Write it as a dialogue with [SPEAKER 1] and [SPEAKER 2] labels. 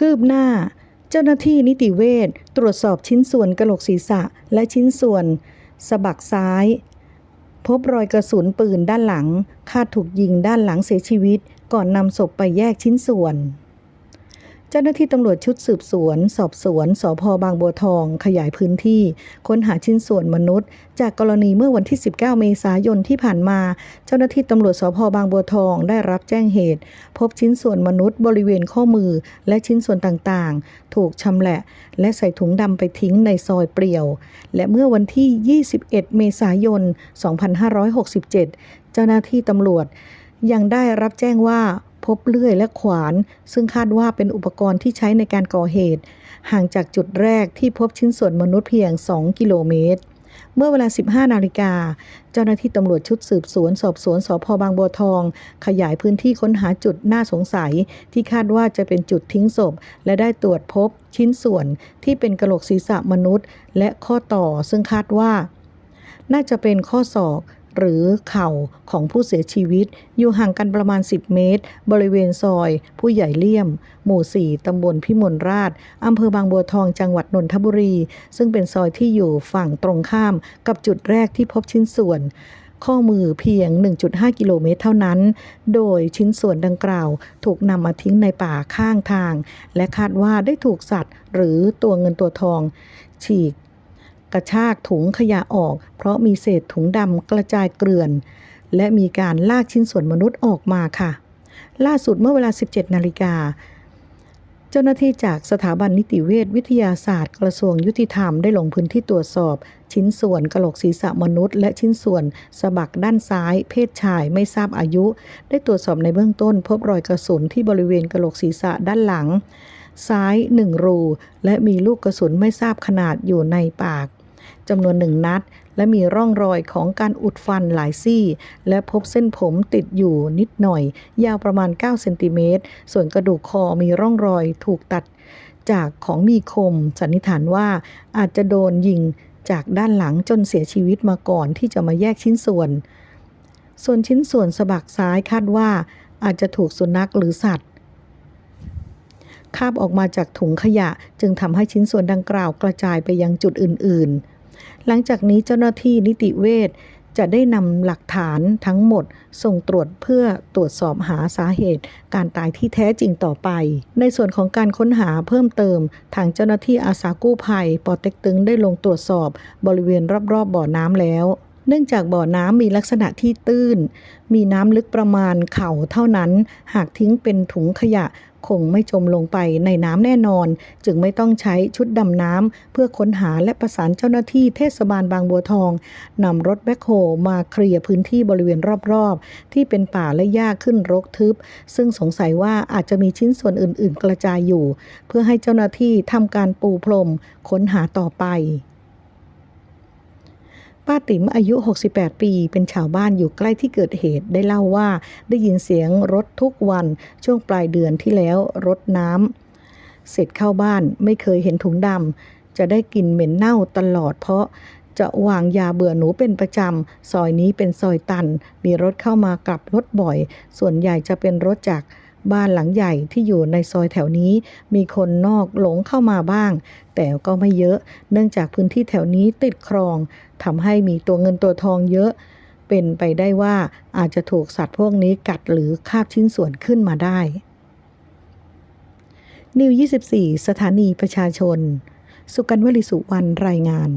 [SPEAKER 1] คืบหน้า เจ้าหน้าที่นิติเวชตรวจสอบชิ้นส่วนกระโหลกศีรษะและชิ้นส่วนสะบักซ้าย พบรอยกระสุนปืนด้านหลัง คาดถูกยิงด้านหลังเสียชีวิต ก่อนนำศพไปแยกชิ้นส่วน จ้าหน้าที่ตำรวจชุดสืบสวน สอบสวนสพบางบัวทอง ขยายพื้นที่ ค้นหาชิ้นส่วนมนุษย์ จากกรณีเมื่อวันที่ 19 เมษายนที่ผ่านมา เจ้าหน้าที่ตำรวจสพบางบัวทองได้รับแจ้งเหตุ พบชิ้นส่วนมนุษย์บริเวณข้อมือ และชิ้นส่วนต่างๆ ถูกชำแหละ และใส่ถุงดำไปทิ้งในซอยเปลี่ยว และเมื่อวันที่ 21 เมษายน 2567 เจ้าหน้าที่ตำรวจยังได้รับแจ้งว่า พบเลื่อยและขวาน ซึ่งคาดว่าเป็นอุปกรณ์ที่ใช้ในการก่อเหตุ ห่างจากจุดแรกที่พบชิ้นส่วนมนุษย์เพียง 2 กิโลเมตร เมื่อเวลา 15 นาฬิกา เจ้าหน้าที่ตำรวจชุดสืบสวน สอบสวนสพบางบัวทอง ขยายพื้นที่ค้นหาจุดน่าสงสัย ที่คาดว่าจะเป็นจุดทิ้งศพ และได้ตรวจพบชิ้นส่วนที่เป็นกระโหลกศีรษะมนุษย์ และข้อต่อซึ่งคาดว่า น่าจะเป็นข้อศอก หรือเข่าของผู้เสียชีวิต อยู่ห่างกันประมาณ 10 เมตร บริเวณซอย ผู้ใหญ่เลี่ยม หมู่ 4 ตำบลพิมลราช อำเภอบางบัวทองจังหวัดนนทบุรี ซึ่งเป็นซอยที่อยู่ฝั่งตรงข้ามกับจุดแรกที่พบชิ้นส่วนข้อมือเพียง 1.5 กิโลเมตรเท่านั้น โดยชิ้นส่วนดังกล่าว ถูกนำมาทิ้งในป่าข้างทาง และคาดว่าได้ถูกสัตว์ หรือตัวเงินตัวทอง ฉีก ระชากถุงขยะออก เพราะมีเศษถุงดำกระจายเกลื่อน และมีการลากชิ้นส่วนมนุษย์ออกมาค่ะ ล่าสุดเมื่อเวลา 17 นาฬิกา เจ้าหน้าที่จากสถาบันนิติเวชวิทยาศาสตร์ กระทรวงยุติธรรมได้ลงพื้นที่ตรวจสอบ ชิ้นส่วนกระโหลกศีรษะมนุษย์ และชิ้นส่วนสะบักด้านซ้าย เพศชายไม่ทราบอายุ ได้ตรวจสอบในเบื้องต้น พบรอยกระสุนที่บริเวณกระโหลกศีรษะด้านหลังซ้าย 1 รู และมีลูกกระสุนไม่ทราบขนาดอยู่ในปาก จำนวนหนึ่งนัด และมีร่องรอยของการอุดฟันหลายซี่ และพบเส้นผมติดอยู่นิดหน่อย ยาวประมาณ 9 เซนติเมตร ส่วนกระดูกคอมีร่องรอยถูกตัดจากของมีคม สันนิษฐานว่าอาจจะโดนยิงจากด้านหลังจนเสียชีวิตมาก่อนที่จะมาแยกชิ้นส่วน ส่วนชิ้นส่วนสะบักซ้ายคาดว่าอาจจะถูกสุนัขหรือสัตว์ คาบออกมาจากถุงขยะ จึงทำให้ชิ้นส่วนดังกล่าวกระจายไปยังจุดอื่น ๆ หลังจากนี้เจ้าหน้าที่นิติเวชจะได้นำหลักฐานทั้งหมด ส่งตรวจเพื่อตรวจสอบหาสาเหตุ การตายที่แท้จริงต่อไป ในส่วนของการค้นหาเพิ่มเติม ทางเจ้าหน้าที่อาสากู้ภัยปอเต็กตึงได้ลงตรวจสอบบริเวณรอบๆบ่อน้ำแล้ว เนื่องจากบ่อน้ำมีลักษณะที่ตื้น มีน้ำลึกประมาณเข่าเท่านั้น หากทิ้งเป็นถุงขยะ คงไม่จมลงไปในน้ำแน่นอน จึงไม่ต้องใช้ชุดดำน้ำเพื่อค้นหาและประสานเจ้าหน้าที่เทศบาลบางบัวทองนำรถแบ็คโฮมาเคลียร์พื้นที่บริเวณรอบๆ ที่เป็นป่าและหญ้าขึ้นรกทึบ ซึ่งสงสัยว่าอาจจะมีชิ้นส่วนอื่น ๆ กระจายอยู่ เพื่อให้เจ้าหน้าที่ทำการปูพรมค้นหาต่อไป ป้าติ๋มอายุ 68 ปี เป็นชาวบ้านอยู่ใกล้ที่เกิดเหตุได้เล่าว่าได้ยินเสียงรถทุกวันช่วงปลายเดือนที่แล้วรถน้ำเสร็จเข้าบ้านไม่เคยเห็นถุงดำจะได้กลิ่นเหม็นเน่าตลอดเพราะจะวางยาเบื่อหนูเป็นประจำซอยนี้เป็นซอยตัน มีรถเข้ามากลับรถบ่อย ส่วนใหญ่จะเป็นรถจาก บ้านหลังใหญ่ที่อยู่ในซอยแถวนี้ มีคนนอกหลงเข้ามาบ้าง แต่ก็ไม่เยอะ เนื่องจากพื้นที่แถวนี้ติดคลองทำให้มีตัวเงินตัวทองเยอะ เป็นไปได้ว่าอาจจะถูกสัตว์พวกนี้กัดหรือคาบชิ้นส่วนขึ้นมาได้ นิว 24 สถานีประชาชน สุกันวลิสุวรรณรายงาน